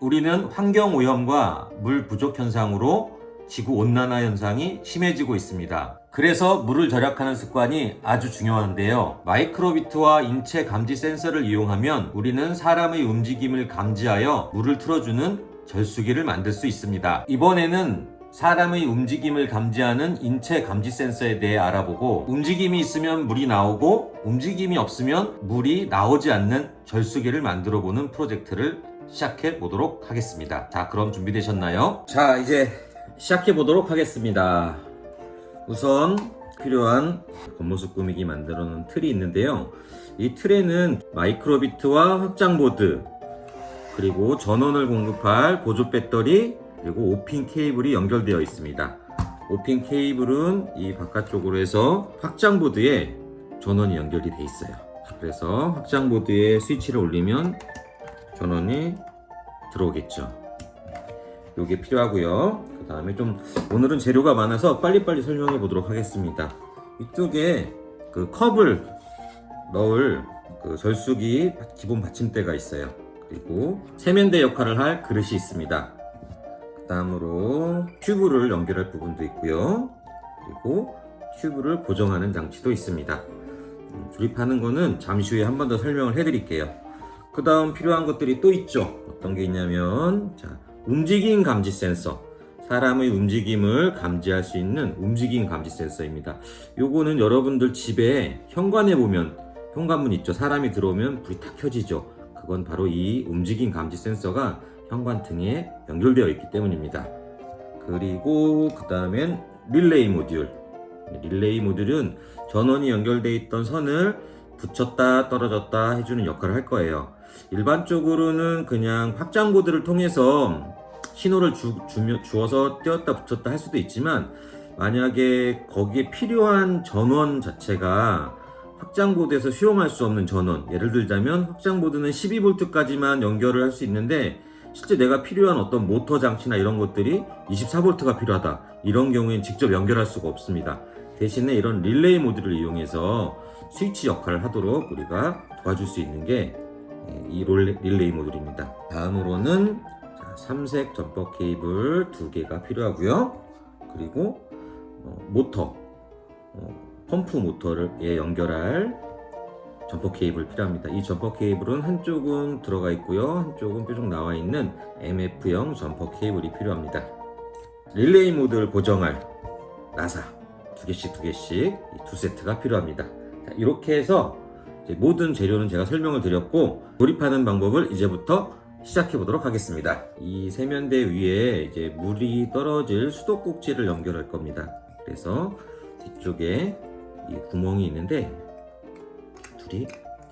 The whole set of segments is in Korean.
우리는 환경 오염과 물 부족 현상으로 지구 온난화 현상이 심해지고 있습니다. 그래서 물을 절약하는 습관이 아주 중요한데요. 마이크로비트와 인체 감지 센서를 이용하면 우리는 사람의 움직임을 감지하여 물을 틀어주는 절수기를 만들 수 있습니다. 이번에는 사람의 움직임을 감지하는 인체 감지 센서에 대해 알아보고 움직임이 있으면 물이 나오고 움직임이 없으면 물이 나오지 않는 절수기를 만들어 보는 프로젝트를 시작해 보도록 하겠습니다. 자, 그럼 준비되셨나요? 자, 이제 시작해 보도록 하겠습니다. 우선 필요한 겉모습 꾸미기 만들어 놓은 틀이 있는데요. 이 틀에는 마이크로비트와 확장보드 그리고 전원을 공급할 보조 배터리 그리고 오핀 케이블이 연결되어 있습니다. 오핀 케이블은 이 바깥쪽으로 해서 확장보드에 전원이 연결이 돼 있어요. 그래서 확장보드에 스위치를 올리면 전원이 들어오겠죠. 요게 필요하고요. 그 다음에 좀 오늘은 재료가 많아서 빨리빨리 설명해 보도록 하겠습니다. 이쪽에 그 컵을 넣을 그 절수기 기본 받침대가 있어요. 그리고 세면대 역할을 할 그릇이 있습니다. 그 다음으로 튜브를 연결할 부분도 있고요. 그리고 튜브를 고정하는 장치도 있습니다. 음, 조립하는 거는 잠시 후에 한 번 더 설명을 해드릴게요. 그 다음 필요한 것들이 또 있죠. 어떤 게 있냐면, 자, 움직임 감지 센서. 사람의 움직임을 감지할 수 있는 움직임 감지 센서입니다. 요거는 여러분들 집에 현관에 보면 현관문 있죠. 사람이 들어오면 불이 탁 켜지죠. 그건 바로 이 움직임 감지 센서가 현관 등에 연결되어 있기 때문입니다. 그리고 그 다음엔 릴레이 모듈. 릴레이 모듈은 전원이 연결되어 있던 선을 붙였다 떨어졌다 해주는 역할을 할 거예요. 일반적으로는 그냥 확장보드를 통해서 신호를 주, 주며, 주어서 띄웠다 붙였다 할 수도 있지만 만약에 거기에 필요한 전원 자체가 확장보드에서 수용할 수 없는 전원 예를 들자면 확장보드는 12V까지만 연결을 할 수 있는데 실제 내가 필요한 어떤 모터 장치나 이런 것들이 24V가 필요하다 이런 경우엔 직접 연결할 수가 없습니다 대신에 이런 릴레이 모듈을 이용해서 스위치 역할을 하도록 우리가 도와줄 수 있는 게 이 릴레이 모듈입니다 다음으로는 자, 삼색 점퍼 케이블 두 개가 필요하고요 그리고 어, 모터 어, 펌프 모터를 에 연결할 점퍼 케이블 필요합니다. 이 점퍼 케이블은 한쪽은 들어가 있고요. 한쪽은 뾰족 나와 있는 MF형 점퍼 케이블이 필요합니다. 릴레이 모드를 고정할 나사 두 개씩 두 개씩 이두 세트가 필요합니다. 자, 이렇게 해서 모든 재료는 제가 설명을 드렸고 조립하는 방법을 이제부터 시작해 보도록 하겠습니다. 이 세면대 위에 이제 물이 떨어질 수도꼭지를 연결할 겁니다. 그래서 뒤쪽에 이 구멍이 있는데 둘이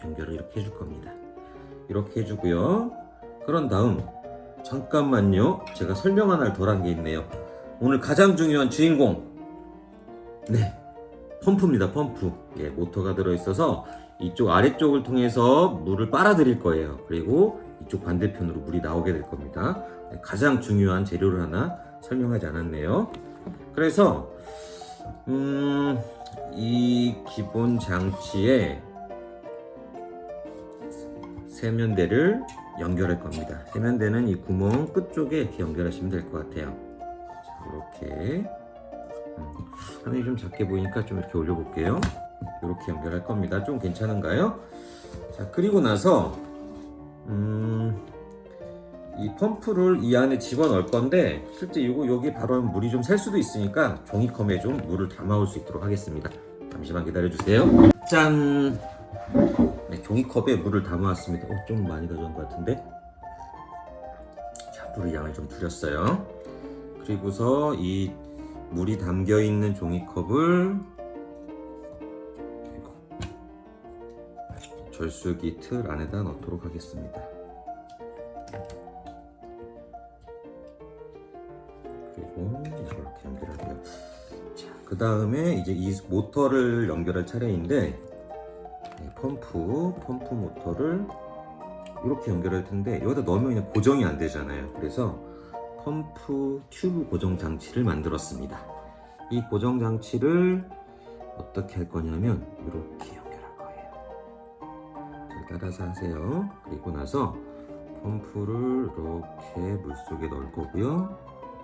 연결을 이렇게 해줄 겁니다. 이렇게 해주고요. 그런 다음 잠깐만요. 제가 설명 하나를 덜한 게 있네요. 오늘 가장 중요한 주인공. 네. 펌프입니다. 펌프. 예, 모터가 들어있어서 이쪽 아래쪽을 통해서 물을 빨아들일 거예요. 그리고 이쪽 반대편으로 물이 나오게 될 겁니다. 네, 가장 중요한 재료를 하나 설명하지 않았네요. 그래서 음, 이 기본 장치에 세면대를 연결할 겁니다. 세면대는 이 구멍 끝쪽에 이렇게 연결하시면 될 것 같아요. 자, 이렇게 음, 화면이 좀 작게 보이니까 좀 이렇게 올려볼게요. 이렇게 연결할 겁니다. 좀 괜찮은가요? 자, 그리고 나서 음, 이 펌프를 이 안에 집어넣을 건데 실제 이거 여기 바로 물이 좀 셀 수도 있으니까 종이컵에 좀 물을 담아올 수 있도록 하겠습니다. 잠시만 기다려 주세요. 짠. 네, 종이컵에 물을 담아왔습니다. 어, 좀 많이 가져온 것 같은데. 자, 물의 양을 좀 줄였어요. 그리고서 이 물이 담겨 있는 종이컵을 절수기 틀 안에다 넣도록 하겠습니다. 그리고 이렇게 연결하고요. 자, 그 다음에 이제 이 모터를 연결할 차례인데 네, 펌프, 펌프 모터를 이렇게 연결할 텐데 여기다 넣으면 그냥 고정이 안 되잖아요. 그래서 펌프 튜브 고정 장치를 만들었습니다. 이 고정 장치를 어떻게 할 거냐면 이렇게 연결할 거예요. 잘 따라서 하세요. 그리고 나서 펌프를 이렇게 물속에 넣을 거고요.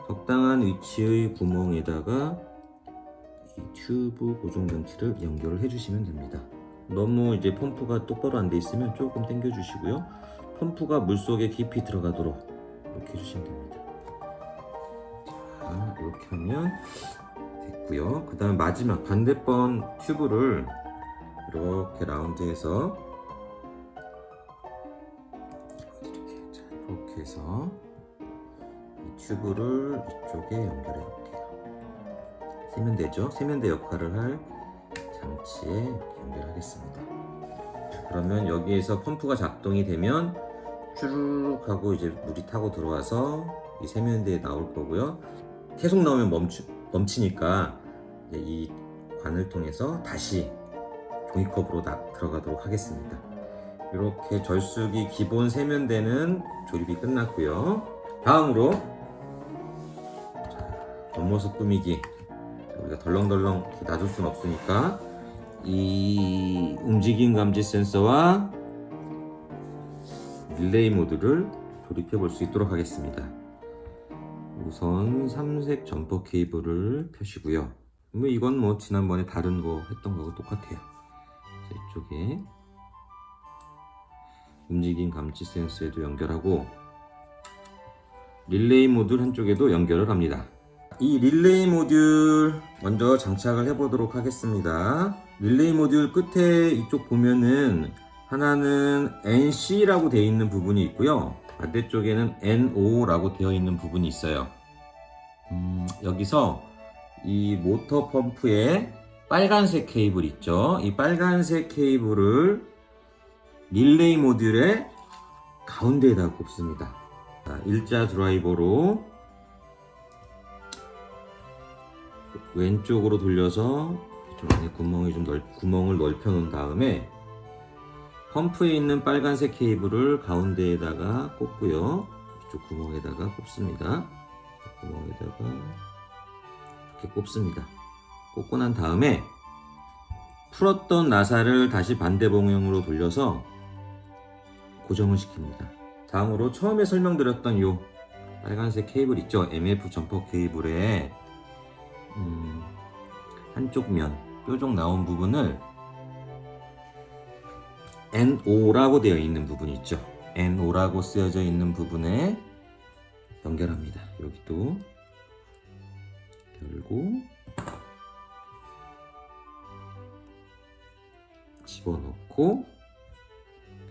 적당한 위치의 구멍에다가 이 튜브 고정 장치를 연결을 해주시면 됩니다. 너무 이제 펌프가 똑바로 안 돼 있으면 조금 당겨 주시고요. 펌프가 물속에 깊이 들어가도록 이렇게 해주시면 됩니다. 자, 이렇게 하면 됐고요. 그 다음 마지막 반대번 튜브를 이렇게 라운드해서 이렇게 자, 이렇게 해서 이 튜브를 이쪽에 연결해 볼게요. 세면대죠? 세면대 역할을 할 장치에 연결하겠습니다. 자, 그러면 여기에서 펌프가 작동이 되면 쭈르륵 하고 이제 물이 타고 들어와서 이 세면대에 나올 거고요. 계속 나오면 멈추, 멈추니까 이 관을 통해서 다시 종이컵으로 나, 들어가도록 하겠습니다. 이렇게 절수기 기본 세면대는 조립이 끝났고요. 다음으로 자, 겉모습 꾸미기 자, 우리가 덜렁덜렁 놔둘 순 없으니까 이 움직임 감지 센서와 릴레이 모드를 조립해 볼 수 있도록 하겠습니다. 우선 삼색 점퍼 케이블을 펴시고요. 뭐 이건 뭐 지난번에 다른 거 했던 거하고 똑같아요. 자, 이쪽에 움직임 감지 센서에도 연결하고 릴레이 모듈 한쪽에도 연결을 합니다. 이 릴레이 모듈 먼저 장착을 해 보도록 하겠습니다. 릴레이 모듈 끝에 이쪽 보면은 하나는 NC라고 되어 있는 부분이 있고요. 반대쪽에는 NO라고 되어 있는 부분이 있어요. 음, 여기서 이 모터 펌프에 빨간색 케이블 있죠. 이 빨간색 케이블을 릴레이 모듈의 가운데에다 꼽습니다. 자, 일자 드라이버로 왼쪽으로 돌려서 좀 안에 구멍이 좀 넓, 구멍을 넓혀 놓은 다음에 펌프에 있는 빨간색 케이블을 가운데에다가 꽂고요. 이쪽 구멍에다가 꼽습니다. 구멍에다가 이렇게 꼽습니다. 꽂고 난 다음에 풀었던 나사를 다시 반대 방향으로 돌려서 고정을 시킵니다. 다음으로 처음에 설명드렸던 이 빨간색 케이블 있죠? MF 점퍼 케이블의 음, 한쪽 면 뾰족 나온 부분을 NO라고 되어 있는 부분이 있죠. NO라고 쓰여져 있는 부분에 연결합니다. 여기도 열고 집어넣고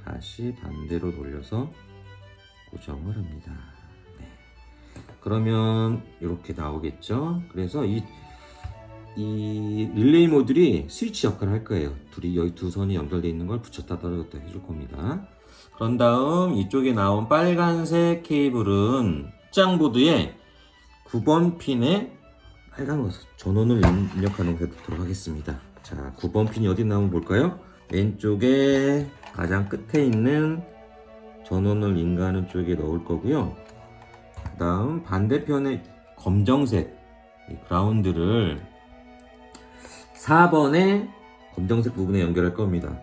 다시 반대로 돌려서 고정을 합니다. 네. 그러면 이렇게 나오겠죠. 그래서 이, 이 릴레이 모듈이 스위치 역할을 할 거예요. 둘이 여기 두 선이 연결되어 있는 걸 붙였다 떨어졌다 해줄 겁니다. 그런 다음 이쪽에 나온 빨간색 케이블은 확장보드에 9번 핀에 빨간 것 전원을 입력하는 거 해보도록 하겠습니다. 자, 9번 핀이 어디 나오면 볼까요? 왼쪽에 가장 끝에 있는 전원을 인가하는 쪽에 넣을 거고요. 그 다음 반대편에 검정색 이 그라운드를 4번에 검정색 부분에 연결할 겁니다.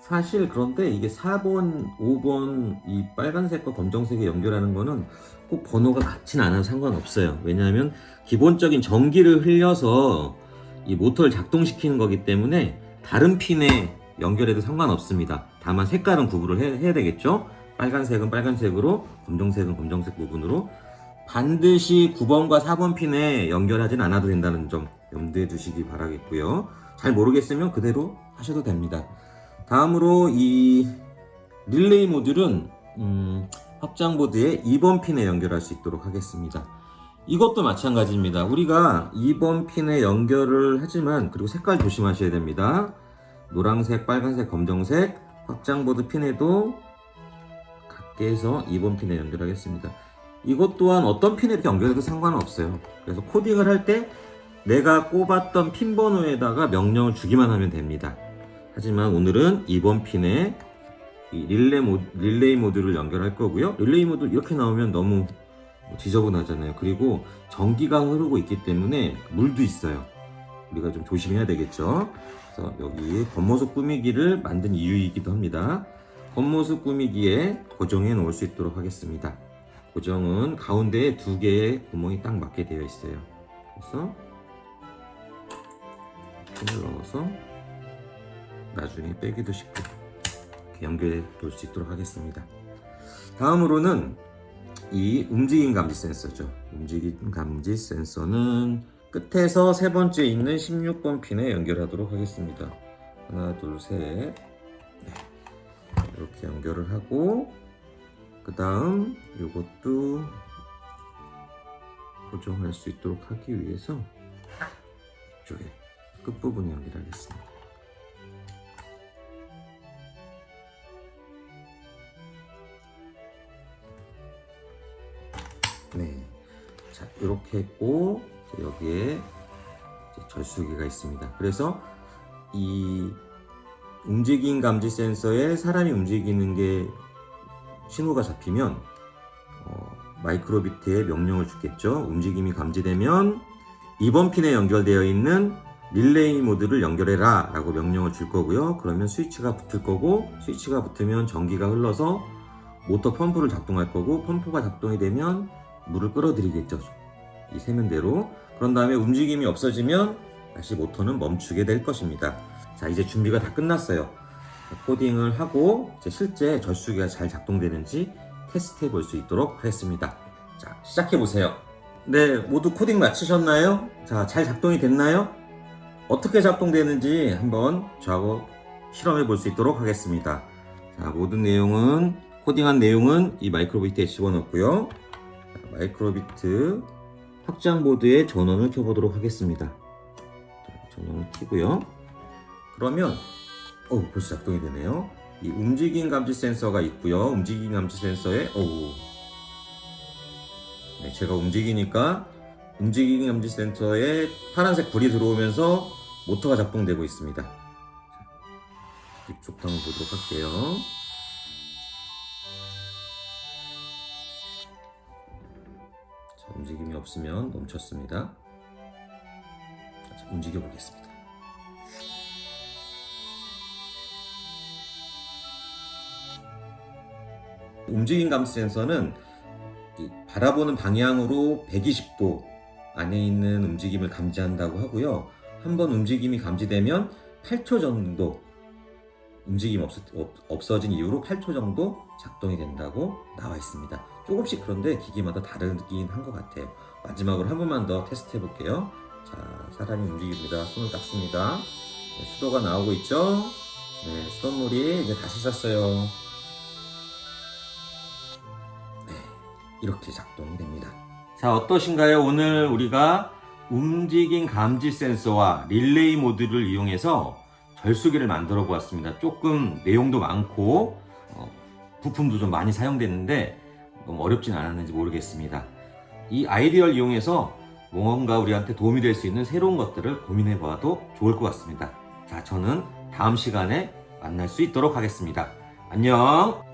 사실 그런데 이게 4번, 5번 이 빨간색과 검정색에 연결하는 거는 꼭 번호가 같진 않아도 상관없어요. 왜냐하면 기본적인 전기를 흘려서 이 모터를 작동시키는 거기 때문에 다른 핀에 연결해도 상관없습니다. 다만 색깔은 구분을 해, 해야 되겠죠? 빨간색은 빨간색으로, 검정색은 검정색 부분으로 반드시 9번과 4번 핀에 연결하진 않아도 된다는 점 염두에 두시기 바라겠고요. 잘 모르겠으면 그대로 하셔도 됩니다. 다음으로 이 릴레이 모듈은 음, 확장보드에 2번 핀에 연결할 수 있도록 하겠습니다. 이것도 마찬가지입니다. 우리가 2번 핀에 연결을 하지만 그리고 색깔 조심하셔야 됩니다. 노란색, 빨간색, 검정색 확장보드 핀에도 해서 2번 핀에 연결하겠습니다. 이것 또한 어떤 핀에 연결해도 상관은 없어요. 그래서 코딩을 할 때 내가 꼽았던 핀 번호에다가 명령을 주기만 하면 됩니다. 하지만 오늘은 2번 핀에 이 릴레이, 모, 릴레이 모드를 연결할 거고요. 릴레이 모드 이렇게 나오면 너무 지저분하잖아요. 그리고 전기가 흐르고 있기 때문에 물도 있어요. 우리가 좀 조심해야 되겠죠. 그래서 여기 겉모습 꾸미기를 만든 이유이기도 합니다. 겉모습 꾸미기에 고정해 놓을 수 있도록 하겠습니다. 고정은 가운데에 두 개의 구멍이 딱 맞게 되어 있어요. 그래서 핀을 넣어서 나중에 빼기도 이렇게 연결해 놓을 수 있도록 하겠습니다. 다음으로는 이 움직임 감지 센서죠. 움직임 감지 센서는 끝에서 세 번째 있는 16번 핀에 연결하도록 하겠습니다. 하나, 둘, 셋. 네. 이렇게 연결을 하고 그 다음 이것도 고정할 수 있도록 하기 위해서 이쪽에 끝부분에 연결하겠습니다. 네. 자, 이렇게 했고 여기에 절수기가 있습니다. 그래서 이 움직임 감지 센서에 사람이 움직이는 게 신호가 잡히면 어, 마이크로비트에 명령을 주겠죠. 움직임이 감지되면 이번 핀에 연결되어 있는 릴레이 모드를 연결해라 라고 명령을 줄 거고요. 그러면 스위치가 붙을 거고 스위치가 붙으면 전기가 흘러서 모터 펌프를 작동할 거고 펌프가 작동이 되면 물을 끌어들이겠죠. 이 세면대로. 그런 다음에 움직임이 없어지면 다시 모터는 멈추게 될 것입니다. 자, 이제 준비가 다 끝났어요. 코딩을 하고 실제 절수기가 잘 작동되는지 테스트해 볼 수 있도록 하겠습니다. 자, 시작해 보세요. 네, 모두 코딩 마치셨나요? 자, 잘 작동이 됐나요? 어떻게 작동되는지 한번 저하고 실험해 볼 수 있도록 하겠습니다. 자, 모든 내용은 코딩한 내용은 이 마이크로비트에 집어넣고요. 자, 마이크로비트 확장 보드에 전원을 켜보도록 하겠습니다. 자, 전원을 켜고요. 그러면 어 벌써 작동이 되네요. 이 움직임 감지 센서가 있고요. 움직임 감지 센서에 어우 네, 제가 움직이니까 움직임 감지 센서에 파란색 불이 들어오면서 모터가 작동되고 있습니다. 자, 이쪽도 한번 보도록 할게요. 자, 움직임이 없으면 멈췄습니다. 자, 움직여 보겠습니다. 움직임 감지 센서는 이 바라보는 방향으로 120도 안에 있는 움직임을 감지한다고 하고요. 한번 움직임이 감지되면 8초 정도 움직임 없, 없어진 이후로 8초 정도 작동이 된다고 나와 있습니다. 조금씩 그런데 기기마다 다르긴 한 것 같아요. 마지막으로 한 번만 더 테스트 해볼게요. 자, 사람이 움직입니다. 손을 닦습니다. 네, 수도가 나오고 있죠? 네, 수돗물이 이제 다시 샀어요. 이렇게 작동이 됩니다. 자, 어떠신가요? 오늘 우리가 움직임 감지 센서와 릴레이 모드를 이용해서 절수기를 만들어 보았습니다. 조금 내용도 많고 어, 부품도 좀 많이 사용됐는데 너무 어렵진 않았는지 모르겠습니다. 이 아이디어를 이용해서 뭔가 우리한테 도움이 될 수 있는 새로운 것들을 고민해 보아도 좋을 것 같습니다. 자, 저는 다음 시간에 만날 수 있도록 하겠습니다. 안녕!